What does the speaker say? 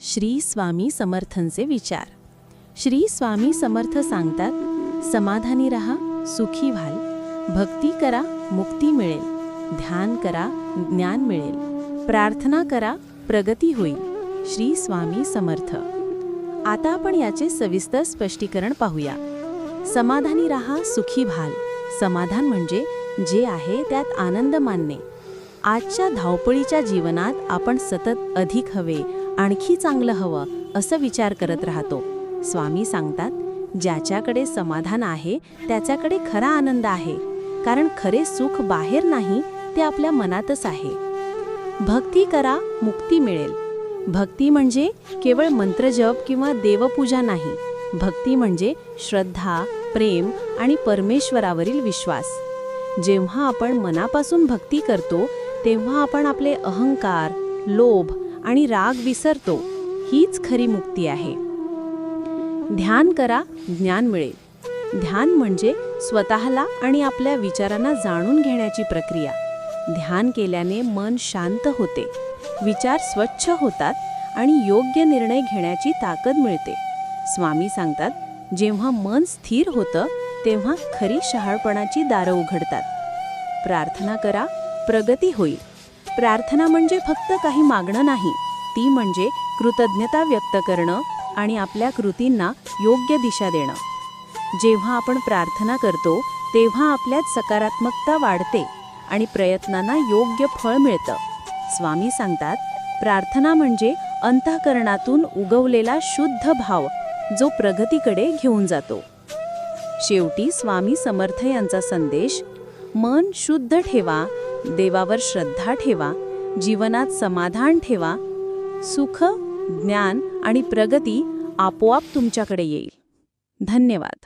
श्री स्वामी समर्थांचे विचार. श्री स्वामी समर्थ सांगतात समाधानी रहा सुखी व्हाल. भक्ती करा मुक्ती मिळेल. ध्यान करा ज्ञान मिळेल. प्रार्थना करा प्रगती होईल. श्री स्वामी समर्थ. आता आपण याचे सविस्तर स्पष्टीकरण पाहूया. समाधानी रहा सुखी व्हाल. समाधान म्हणजे जे आहे त्यात आनंद मानणे. आजच्या धावपळीच्या जीवनात आपण सतत अधिक हवे आणखी चांगलं हवं असं विचार करत राहतो. स्वामी सांगतात ज्याच्याकडे समाधान आहे त्याच्याकडे खरा आनंद आहे. कारण खरे सुख बाहेर नाही ते आपल्या मनातच आहे. भक्ती करा मुक्ती मिळेल. भक्ती म्हणजे केवळ मंत्रजप किंवा देवपूजा नाही. भक्ती म्हणजे श्रद्धा प्रेम आणि परमेश्वरावरील विश्वास. जेव्हा आपण मनापासून भक्ती करतो तेव्हा आपण आपले अहंकार लोभ आणि राग विसरतो हीच खरी मुक्ती आहे. ध्यान करा ज्ञान मिळेल. ध्यान म्हणजे स्वतःला आणि आपल्या विचारांना जाणून घेण्याची प्रक्रिया. ध्यान केल्याने मन शांत होते विचार स्वच्छ होतात आणि योग्य निर्णय घेण्याची ताकद मिळते. स्वामी सांगतात जेव्हा मन स्थिर होतं तेव्हा खरी शहाळपणाची दारं उघडतात. प्रार्थना करा प्रगती होईल. प्रार्थना म्हणजे फक्त काही मागणं नाही. ती म्हणजे कृतज्ञता व्यक्त करणं आणि आपल्या कृतींना योग्य दिशा देणं. जेव्हा आपण प्रार्थना करतो तेव्हा आपल्यात सकारात्मकता वाढते आणि प्रयत्नांना योग्य फळ मिळतं. स्वामी सांगतात प्रार्थना म्हणजे अंतःकरणातून उगवलेला शुद्ध भाव जो प्रगतीकडे घेऊन जातो. शेवटी स्वामी समर्थ यांचा संदेश मन शुद्ध ठेवा देवावर श्रद्धा ठेवा जीवनात समाधान ठेवा सुख ज्ञान आणि प्रगती आपोआप तुमच्याकडे येईल. धन्यवाद.